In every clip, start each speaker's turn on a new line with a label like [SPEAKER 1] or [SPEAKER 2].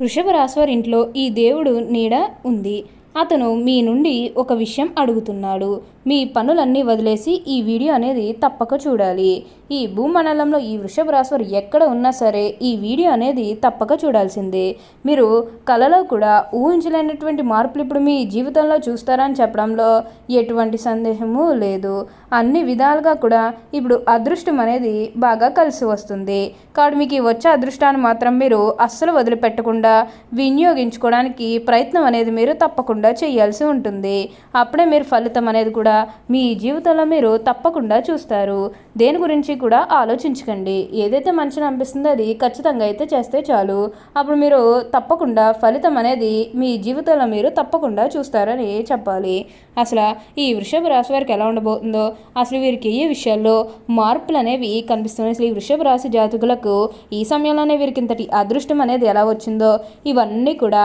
[SPEAKER 1] వృషభ రాశి ఇంట్లో ఈ దేవుడు నీడ ఉంది. అతను మీ నుండి ఒక విషయం అడుగుతున్నాడు. మీ పనులన్నీ వదిలేసి ఈ వీడియో అనేది తప్పక చూడాలి. ఈ భూమండలంలో ఈ వృషభ రాశి ఎక్కడ ఉన్నా సరే ఈ వీడియో అనేది తప్పక చూడాల్సిందే. మీరు కళలో కూడా ఊహించలేనటువంటి మార్పులు ఇప్పుడు మీ జీవితంలో చూస్తారని చెప్పడంలో ఎటువంటి సందేహము లేదు. అన్ని విధాలుగా కూడా ఇప్పుడు అదృష్టం అనేది బాగా కలిసి వస్తుంది. కాబట్టి మీకు వచ్చే అదృష్టాన్ని మాత్రం మీరు అస్సలు వదిలిపెట్టకుండా వినియోగించుకోవడానికి ప్రయత్నం అనేది మీరు తప్పకుండా చేయాల్సి ఉంటుంది. అప్పుడే మీరు ఫలితం అనేది కూడా మీ జీవితంలో మీరు తప్పకుండా చూస్తారు. దేని గురించి కూడా ఆలోచించకండి. ఏదైతే మంచిని అనిపిస్తుందో అది ఖచ్చితంగా అయితే చేస్తే చాలు. అప్పుడు మీరు తప్పకుండా ఫలితం అనేది మీ జీవితంలో మీరు తప్పకుండా చూస్తారని చెప్పాలి. అసలు ఈ వృషభ రాశి వారికి ఎలా ఉండబోతుందో అసలు వీరికి ఏ విషయాల్లో మార్పులు అనేవి కనిపిస్తున్నాయి? అసలు ఈ వృషభ రాశి జాతకులకు ఈ సమయంలోనే వీరికి ఇంతటి అదృష్టం అనేది ఎలా వచ్చిందో ఇవన్నీ కూడా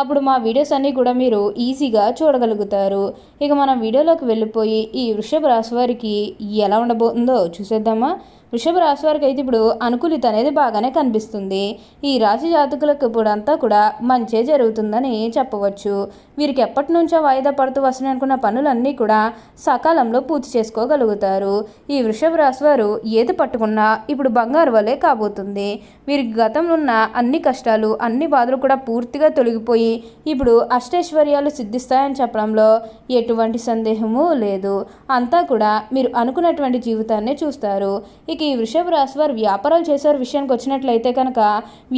[SPEAKER 1] అప్పుడు మా వీడియోస్ అన్నీ కూడా మీరు ఈజీగా చూడగలుగుతారు. ఇక మనం వీడియోలోకి వెళ్ళిపోయి ఈ వృషభ రాశి వారికి ఎలా ఉండబోతుందో చూసేద్దామా? వృషభ రాశి వారికి అయితే ఇప్పుడు అనుకూలిత అనేది బాగానే కనిపిస్తుంది. ఈ రాశి జాతకులకు ఇప్పుడు అంతా కూడా మంచే జరుగుతుందని చెప్పవచ్చు. వీరికి ఎప్పటి నుంచో వాయిదా పడుతూ వస్తున్నాయి అనుకున్న పనులన్నీ కూడా సకాలంలో పూర్తి చేసుకోగలుగుతారు. ఈ వృషభ రాశి వారు ఏది పట్టుకున్నా ఇప్పుడు బంగారు వలె కాబోతుంది. వీరికి గతంలో ఉన్న అన్ని కష్టాలు అన్ని బాధలు కూడా పూర్తిగా తొలగిపోయి ఇప్పుడు అష్టైశ్వర్యాలు సిద్ధిస్తాయని చెప్పడంలో ఎటువంటి సందేహము లేదు. అంతా కూడా మీరు అనుకున్నటువంటి జీవితాన్ని చూస్తారు. ఇక ఈ వృషభ రాశి వారు వ్యాపారాలు చేసే విషయానికి వచ్చినట్లయితే కనుక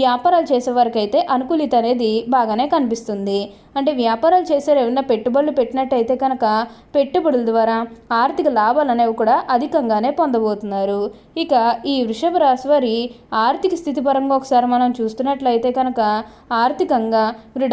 [SPEAKER 1] వ్యాపారాలు చేసే వారికి అయితే అనుకూలిత అనేది బాగానే కనిపిస్తుంది. అంటే వ్యాపారాలు చేసే ఏమైనా పెట్టుబడులు పెట్టినట్టయితే కనుక పెట్టుబడుల ద్వారా ఆర్థిక లాభాలు అనేవి కూడా అధికంగానే పొందబోతున్నారు. ఇక ఈ వృషభ రాశి వారి ఆర్థిక స్థితి పరంగా ఒకసారి మనం చూస్తున్నట్లయితే కనుక ఆర్థికంగా వీరు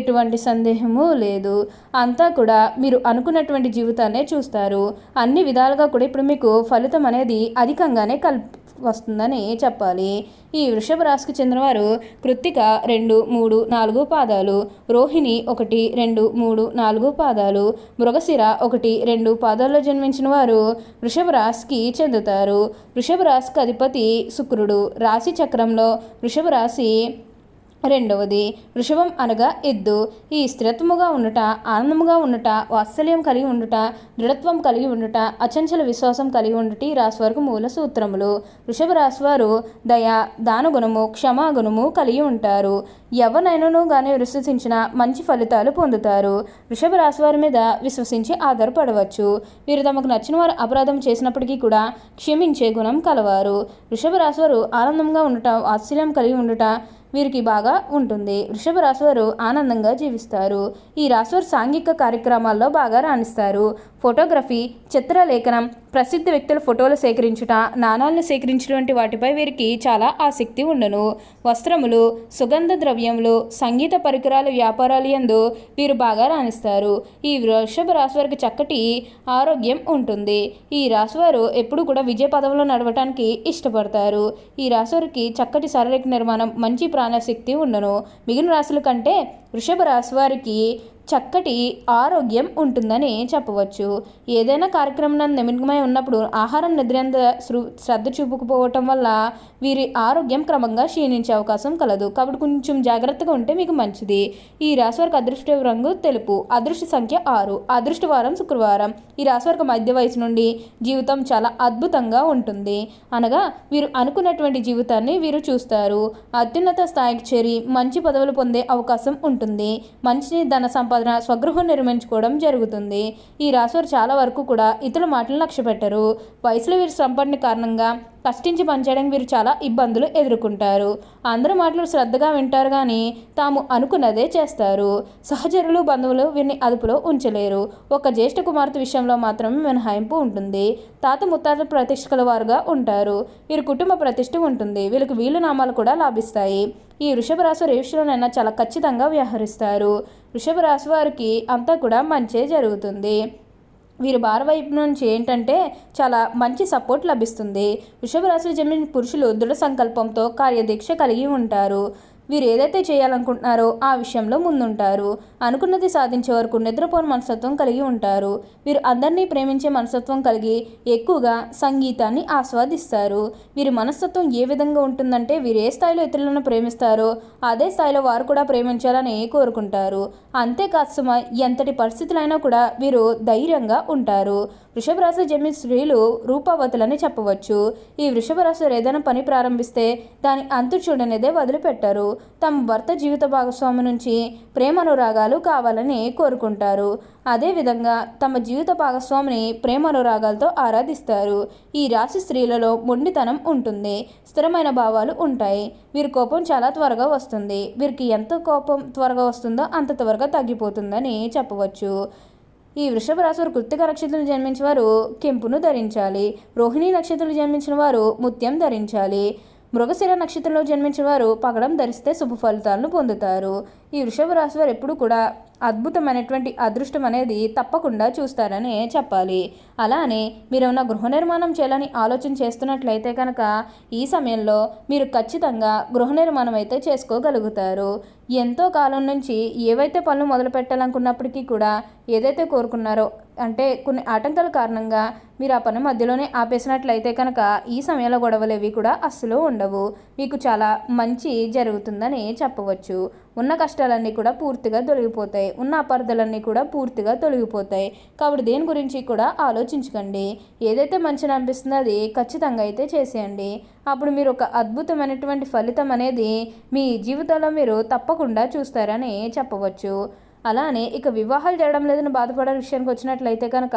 [SPEAKER 1] ఎటువంటి సందేహము లేదు. అంతా కూడా మీరు అనుకున్నటువంటి జీవితాన్నే చూస్తారు. అన్ని విధాలుగా కూడా ఇప్పుడు మీకు ఫలితం అనేది అధికంగానే కల్ వస్తుందని చెప్పాలి. ఈ వృషభ రాశికి చెందినవారు కృత్తిక రెండు మూడు నాలుగు పాదాలు రోహిణి ఒకటి రెండు మూడు నాలుగు పాదాలు మృగశిర ఒకటి రెండు పాదాల్లో జన్మించిన వారు వృషభ రాశికి చెందుతారు. వృషభ రాశికి అధిపతి శుక్రుడు. రాశి చక్రంలో వృషభ రాశి రెండవది వృషభం అనగా ఎద్దు. ఈ స్థిరత్వముగా ఉండుట ఆనందముగా ఉండుట వాత్సల్యం కలిగి ఉండుట దృఢత్వం కలిగి ఉండుట అచంచల విశ్వాసం కలిగి ఉండుట ఈ వారికి మూల సూత్రములు. వృషభ రాశివారు దయ దానగుణము క్షమాగుణము కలిగి ఉంటారు. ఎవరినైనాను కానీ విశ్వసించిన మంచి ఫలితాలు పొందుతారు. వృషభ రాశివారి మీద విశ్వసించి ఆధారపడవచ్చు. వీరు తమకు నచ్చిన వారు అపరాధం చేసినప్పటికీ కూడా క్షమించే గుణం కలవారు. వృషభ రాశివారు ఆనందంగా ఉండట వాత్సల్యం కలిగి ఉండుట వీరికి బాగా ఉంటుంది. వృషభ రాశివారు ఆనందంగా జీవిస్తారు. ఈ రాశివారు సాంఘిక కార్యక్రమాల్లో బాగా రాణిస్తారు. ఫోటోగ్రఫీ చిత్రలేఖనం ప్రసిద్ధ వ్యక్తుల ఫోటోలు సేకరించుట నాణాలను సేకరించడం వంటి వాటిపై వీరికి చాలా ఆసక్తి ఉండను. వస్త్రములు సుగంధ ద్రవ్యములు సంగీత పరికరాల వ్యాపారాలు యందు వీరు బాగా రాణిస్తారు. ఈ వృషభ రాశి వారికి చక్కటి ఆరోగ్యం ఉంటుంది. ఈ రాశివారు ఎప్పుడు కూడా విజయ పదంలో నడవటానికి ఇష్టపడతారు. ఈ రాశివారికి చక్కటి శారీరక నిర్మాణం మంచి ప్రాణశక్తి ఉండను. మిగిలిన రాశుల కంటే వృషభ రాశి వారికి చక్కటి ఆరోగ్యం ఉంటుందని చెప్పవచ్చు. ఏదైనా కార్యక్రమం నిమగ్నమై ఉన్నప్పుడు ఆహారం నిద్రంద శ్రద్ధ చూపుకుపోవటం వల్ల వీరి ఆరోగ్యం క్రమంగా క్షీణించే అవకాశం కలదు. కాబట్టి కొంచెం జాగ్రత్తగా ఉంటే మీకు మంచిది. ఈ రాశివారికి అదృష్ట రంగు తెలుపు. అదృష్ట సంఖ్య ఆరు. అదృష్ట వారం శుక్రవారం. ఈ రాశివారికి మధ్య వయసు నుండి జీవితం చాలా అద్భుతంగా ఉంటుంది. అనగా వీరు అనుకున్నటువంటి జీవితాన్ని వీరు చూస్తారు. అత్యున్నత స్థాయికి చేరి మంచి పదవులు పొందే అవకాశం ఉంటుంది. ఉంటుంది మంచి ధన సంపాదన స్వగృహం నిర్మించుకోవడం జరుగుతుంది. ఈ రాశివారు చాలా వరకు కూడా ఇతరుల మాటలను లక్ష్య పెట్టరు వయసులో వీరి సంపన్న కారణంగా కష్టించి పనిచేయడానికి వీరు చాలా ఇబ్బందులు ఎదుర్కొంటారు. అందరూ మాటలు శ్రద్ధగా వింటారు కానీ తాము అనుకున్నదే చేస్తారు. సహచరులు బంధువులు వీరిని అదుపులో ఉంచలేరు. ఒక జ్యేష్ఠ కుమార్తె విషయంలో మాత్రమే మినహాయింపు ఉంటుంది. తాత ముత్తాత ప్రతిష్ట వారుగా ఉంటారు. వీరి కుటుంబ ప్రతిష్ట ఉంటుంది. వీళ్ళకి వీలు నామాలు కూడా లాభిస్తాయి. ఈ వృషభ రాశి రేషులోనైనా చాలా ఖచ్చితంగా వ్యవహరిస్తారు. వృషభ రాశి వారికి అంతా కూడా మంచే జరుగుతుంది. వీరి భార వైపు నుంచి ఏంటంటే చాలా మంచి సపోర్ట్ లభిస్తుంది. వృషభ రాశిలో జన్మించిన పురుషులు దృఢ సంకల్పంతో కార్యదీక్ష కలిగి ఉంటారు. వీరు ఏదైతే చేయాలనుకుంటున్నారో ఆ విషయంలో ముందుంటారు. అనుకున్నది సాధించే వరకు నిద్రపోని మనస్తత్వం కలిగి ఉంటారు. వీరు అందరినీ ప్రేమించే మనస్తత్వం కలిగి ఎక్కువగా సంగీతాన్ని ఆస్వాదిస్తారు. వీరి మనస్తత్వం ఏ విధంగా ఉంటుందంటే వీరు ఏ స్థాయిలో ఇతరులను ప్రేమిస్తారో అదే స్థాయిలో వారు కూడా ప్రేమించాలని కోరుకుంటారు. అంతేకాదు సుమ ఎంతటి పరిస్థితులైనా కూడా వీరు ధైర్యంగా ఉంటారు. వృషభరాశి జన్మి స్త్రీలు రూపవతులని చెప్పవచ్చు. ఈ వృషభ ఏదైనా పని ప్రారంభిస్తే దాని అంతు చూడనిదే వదిలిపెట్టారు. తమ భర్త జీవిత భాగస్వామి నుంచి ప్రేమ అనురాగాలు కావాలని కోరుకుంటారు. అదేవిధంగా తమ జీవిత భాగస్వామిని ప్రేమ అనురాగాలతో ఆరాధిస్తారు. ఈ రాశి స్త్రీలలో మొండితనం ఉంటుంది. స్థిరమైన భావాలు ఉంటాయి. వీరి కోపం చాలా త్వరగా వస్తుంది. వీరికి ఎంత కోపం త్వరగా వస్తుందో అంత త్వరగా తగ్గిపోతుందని చెప్పవచ్చు. ఈ వృషభ రాశి వారు కృత్తిక నక్షత్రం జన్మించిన వారు కెంపును ధరించాలి. రోహిణి నక్షత్రంలో జన్మించిన వారు ముత్యం ధరించాలి. మృగశిర నక్షత్రంలో జన్మించిన వారు పగడం ధరిస్తే శుభ ఫలితాలను పొందుతారు. ఈ వృషభ రాశి వారు ఎప్పుడు కూడా అద్భుతమైనటువంటి అదృష్టం అనేది తప్పకుండా చూస్తారని చెప్పాలి. అలానే మీరు ఏమైనా గృహ నిర్మాణం చేయాలని ఆలోచన చేస్తున్నట్లయితే కనుక ఈ సమయంలో మీరు ఖచ్చితంగా గృహ నిర్మాణం అయితే చేసుకోగలుగుతారు. ఎంతో కాలం నుంచి ఏవైతే పనులు మొదలు పెట్టాలనుకున్నప్పటికీ కూడా ఏదైతే కోరుకున్నారో అంటే కొన్ని ఆటంకాల కారణంగా మీరు ఆ పని మధ్యలోనే ఆపేసినట్లయితే కనుక ఈ సమయంలో గొడవలు ఏవి కూడా అస్సలు ఉండవు. మీకు చాలా మంచి జరుగుతుందని చెప్పవచ్చు. ఉన్న కష్టాలన్నీ కూడా పూర్తిగా తొలగిపోతాయి. ఉన్న అపార్థలన్నీ కూడా పూర్తిగా తొలగిపోతాయి. కాబట్టి దేని గురించి కూడా ఆలోచించకండి. ఏదైతే మంచిని అనిపిస్తుందో అది ఖచ్చితంగా అయితే చేసేయండి. అప్పుడు మీరు ఒక అద్భుతమైనటువంటి ఫలితం అనేది మీ జీవితంలో మీరు తప్పకుండా చూస్తారని చెప్పవచ్చు. అలానే ఇక వివాహాలు చేయడం లేదని బాధపడే విషయానికి వచ్చినట్లయితే కనుక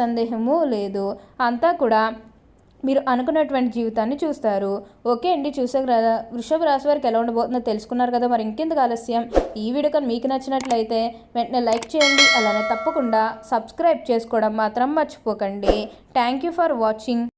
[SPEAKER 1] సందేహము లేదు. అంతా కూడా మీరు అనుకున్నటువంటి జీవితాన్ని చూస్తారు. ఓకే అండి చూసారు కదా. వృషభ రాశి వారికి ఎలా ఉండబోతుందో తెలుసుకున్నారు కదా. మరి ఇంకెందుకు ఆలస్యం? ఈ వీడియో కానీ మీకు నచ్చినట్లయితే వెంటనే లైక్ చేయండి. అలానే తప్పకుండా సబ్స్క్రైబ్ చేసుకోవడం మాత్రం మర్చిపోకండి. Thank you for watching.